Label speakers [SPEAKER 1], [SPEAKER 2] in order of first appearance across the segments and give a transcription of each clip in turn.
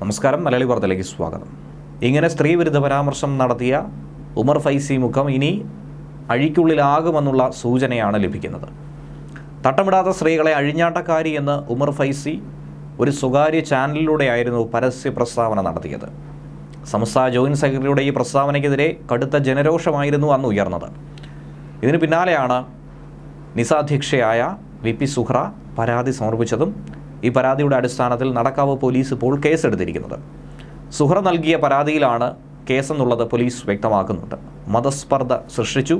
[SPEAKER 1] നമസ്കാരം മലയാളി വാർത്തയിലേക്ക് സ്വാഗതം. ഇങ്ങനെ സ്ത്രീവിരുദ്ധ പരാമർശം നടത്തിയ ഉമർ ഫൈസി മുഖം ഇനി അഴിക്കുള്ളിലാകുമെന്നുള്ള സൂചനയാണ് ലഭിക്കുന്നത്. തട്ടമിടാത്ത സ്ത്രീകളെ അഴിഞ്ഞാട്ടക്കാരി എന്ന് ഉമർ ഫൈസി ഒരു സ്വകാര്യ ചാനലിലൂടെയായിരുന്നു പരസ്യ പ്രസ്താവന നടത്തിയത്. സംസ്ഥാന ജോയിന്റ് സെക്രട്ടറിയുടെ ഈ പ്രസ്താവനയ്ക്കെതിരെ കടുത്ത ജനരോഷമായിരുന്നു അന്ന് ഉയർന്നത്. ഇതിന് പിന്നാലെയാണ് നിസാധ്യക്ഷയായ വി പി സുഹ്ര പരാതി സമർപ്പിച്ചതും ഈ പരാതിയുടെ അടിസ്ഥാനത്തിൽ നടക്കാവ് പോലീസ് ഇപ്പോൾ കേസെടുത്തിരിക്കുന്നത്. സുഹ്ര നൽകിയ പരാതിയിലാണ് കേസെന്നുള്ളത് പോലീസ് വ്യക്തമാക്കുന്നുണ്ട്. മതസ്പർദ്ധ സൃഷ്ടിച്ചു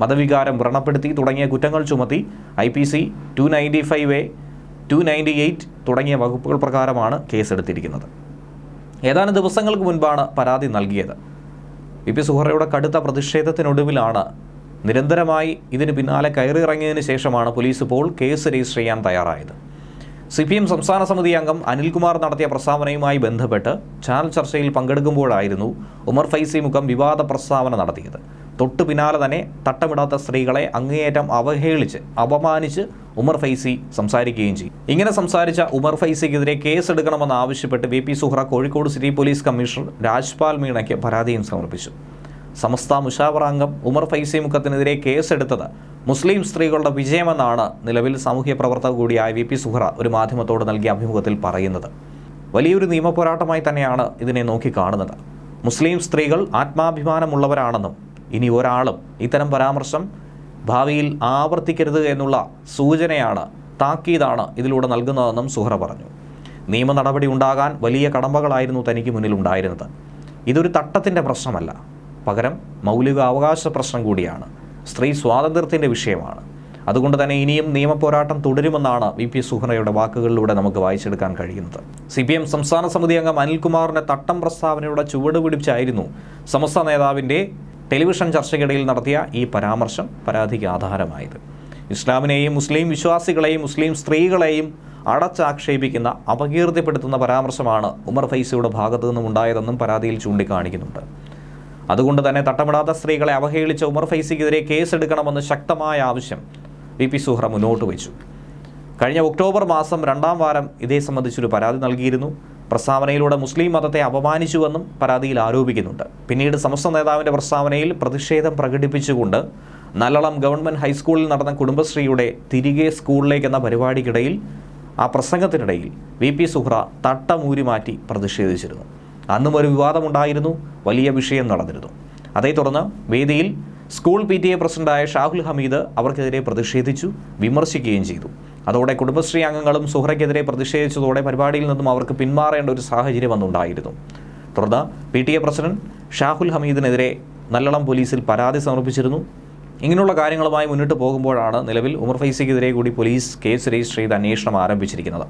[SPEAKER 1] മതവികാരം വ്രണപ്പെടുത്തി തുടങ്ങിയ കുറ്റങ്ങൾ ചുമത്തി I P C two ninety five A two ninety eight തുടങ്ങിയ വകുപ്പുകൾ പ്രകാരമാണ് കേസെടുത്തിരിക്കുന്നത്. ഏതാനും ദിവസങ്ങൾക്ക് മുൻപാണ് പരാതി നൽകിയത്. വി പി സുഹറയുടെ കടുത്ത പ്രതിഷേധത്തിനൊടുവിലാണ് നിരന്തരമായി ഇതിന് പിന്നാലെ കയറിയിറങ്ങിയതിന് ശേഷമാണ് പോലീസ് ഇപ്പോൾ കേസ് രജിസ്റ്റർ ചെയ്യാൻ തയ്യാറായത്. സി പി എം സംസ്ഥാന സമിതി അംഗം അനിൽകുമാർ നടത്തിയ പ്രസ്താവനയുമായി ബന്ധപ്പെട്ട് ചാനൽ ചർച്ചയിൽ പങ്കെടുക്കുമ്പോഴായിരുന്നു ഉമർ ഫൈസി മുഖം വിവാദ പ്രസ്താവന നടത്തിയത്. തൊട്ടു പിന്നാലെ തന്നെ തട്ടമിടാത്ത സ്ത്രീകളെ അങ്ങേയറ്റം അവഹേളിച്ച് അപമാനിച്ച് ഉമർ ഫൈസി സംസാരിക്കുകയും ചെയ്യും ഇങ്ങനെ സംസാരിച്ച ഉമർ ഫൈസിക്കെതിരെ കേസെടുക്കണമെന്ന് ആവശ്യപ്പെട്ട് V P Suhra Kozhikode city police commissioner Rajpal മീണയ്ക്ക് പരാതിയും സമർപ്പിച്ചു. സമസ്ത മുഷാവറാംഗം ഉമർ ഫൈസി മുഖത്തിനെതിരെ കേസെടുത്തത് മുസ്ലിം സ്ത്രീകളുടെ വിജയമെന്നാണ് നിലവിൽ സാമൂഹ്യ പ്രവർത്തക കൂടിയായ വി പി സുഹ്ര ഒരു മാധ്യമത്തോട് നൽകിയ അഭിമുഖത്തിൽ പറയുന്നത്. വലിയൊരു നിയമപോരാട്ടമായി തന്നെയാണ് ഇതിനെ നോക്കിക്കാണുന്നത്. മുസ്ലിം സ്ത്രീകൾ ആത്മാഭിമാനമുള്ളവരാണെന്നും ഇനി ഒരാളും ഇത്തരം പരാമർശം ഭാവിയിൽ ആവർത്തിക്കരുത് എന്നുള്ള സൂചനയാണ് താക്കീതാണ് ഇതിലൂടെ നൽകുന്നതെന്നും സുഹറ പറഞ്ഞു. നിയമ നടപടി ഉണ്ടാകാൻ വലിയ കടമ്പകളായിരുന്നു തനിക്ക് മുന്നിലുണ്ടായിരുന്നത്. ഇതൊരു തട്ടത്തിന്റെ പ്രശ്നമല്ല. പകരം മൗലിക അവകാശ പ്രശ്നം കൂടിയാണ്. സ്ത്രീ സ്വാതന്ത്ര്യത്തിന്റെ വിഷയമാണ്. അതുകൊണ്ട് തന്നെ ഇനിയും നിയമപോരാട്ടം തുടരുമെന്നാണ് വി പി സുഹ്റയുടെ വാക്കുകളിലൂടെ നമുക്ക് വായിച്ചെടുക്കാൻ കഴിയുന്നത്. സി പി എം സംസ്ഥാന സമിതി അംഗം അനിൽകുമാറിന്റെ തട്ടം പ്രസ്താവനയുടെ ചുവട് പിടിച്ചായിരുന്നു സമസ്ത നേതാവിന്റെ ടെലിവിഷൻ ചർച്ചയ്ക്കിടയിൽ നടത്തിയ ഈ പരാമർശം പരാതിക്ക് ആധാരമായത്. ഇസ്ലാമിനെയും മുസ്ലിം വിശ്വാസികളെയും മുസ്ലിം സ്ത്രീകളെയും അടച്ചാക്ഷേപിക്കുന്ന അപകീർത്തിപ്പെടുത്തുന്ന പരാമർശമാണ് ഉമർ ഫൈസിയുടെ ഭാഗത്തു നിന്നും ഉണ്ടായതെന്നും പരാതിയിൽ ചൂണ്ടിക്കാണിക്കുന്നുണ്ട്. അതുകൊണ്ട് തന്നെ തട്ടമിടാത്ത സ്ത്രീകളെ അവഹേളിച്ച ഉമർ ഫൈസിക്കെതിരെ കേസെടുക്കണമെന്ന് ശക്തമായ ആവശ്യം വി പി സുഹ്ര മുന്നോട്ട് വെച്ചു. കഴിഞ്ഞ ഒക്ടോബർ മാസം രണ്ടാം വാരം ഇതേ സംബന്ധിച്ചൊരു പരാതി നൽകിയിരുന്നു. പ്രസ്താവനയിലൂടെ മുസ്ലിം മതത്തെ അപമാനിച്ചുവെന്നും പരാതിയിൽ ആരോപിക്കുന്നുണ്ട്. പിന്നീട് സമസ്ത നേതാവിന്റെ പ്രസ്താവനയിൽ പ്രതിഷേധം പ്രകടിപ്പിച്ചുകൊണ്ട് നല്ലളം ഗവൺമെന്റ് ഹൈസ്കൂളിൽ നടന്ന കുടുംബശ്രീയുടെ തിരികെ സ്കൂളിലേക്ക് എന്ന പരിപാടിക്കിടയിൽ ആ പ്രസംഗത്തിനിടയിൽ വി പി സുഹ്ര തട്ടമൂരി മാറ്റി പ്രതിഷേധിച്ചിരുന്നു. അന്നും ഒരു വിവാദമുണ്ടായിരുന്നു വലിയ വിഷയം നടന്നിരുന്നു. അതേ തുടർന്ന് വേദിയിൽ സ്കൂൾ പി ടി എ പ്രസിഡന്റായ ഷാഹുൽ ഹമീദ് അവർക്കെതിരെ പ്രതിഷേധിച്ചു വിമർശിക്കുകയും ചെയ്തു. അതോടെ കുടുംബശ്രീ അംഗങ്ങളും സുഹ്രയ്ക്കെതിരെ പ്രതിഷേധിച്ചതോടെ പരിപാടിയിൽ നിന്നും അവർക്ക് പിന്മാറേണ്ട ഒരു സാഹചര്യം അന്നുണ്ടായിരുന്നു. തുടർന്ന് P T A president Shahul ഹമീദിനെതിരെ Nallalam പോലീസിൽ പരാതി സമർപ്പിച്ചിരുന്നു. ഇങ്ങനെയുള്ള കാര്യങ്ങളുമായി മുന്നോട്ട് പോകുമ്പോഴാണ് നിലവിൽ ഉമർ ഫൈസിക്കെതിരെ കൂടി പോലീസ് കേസ് രജിസ്റ്റർ ചെയ്ത് അന്വേഷണം ആരംഭിച്ചിരിക്കുന്നത്.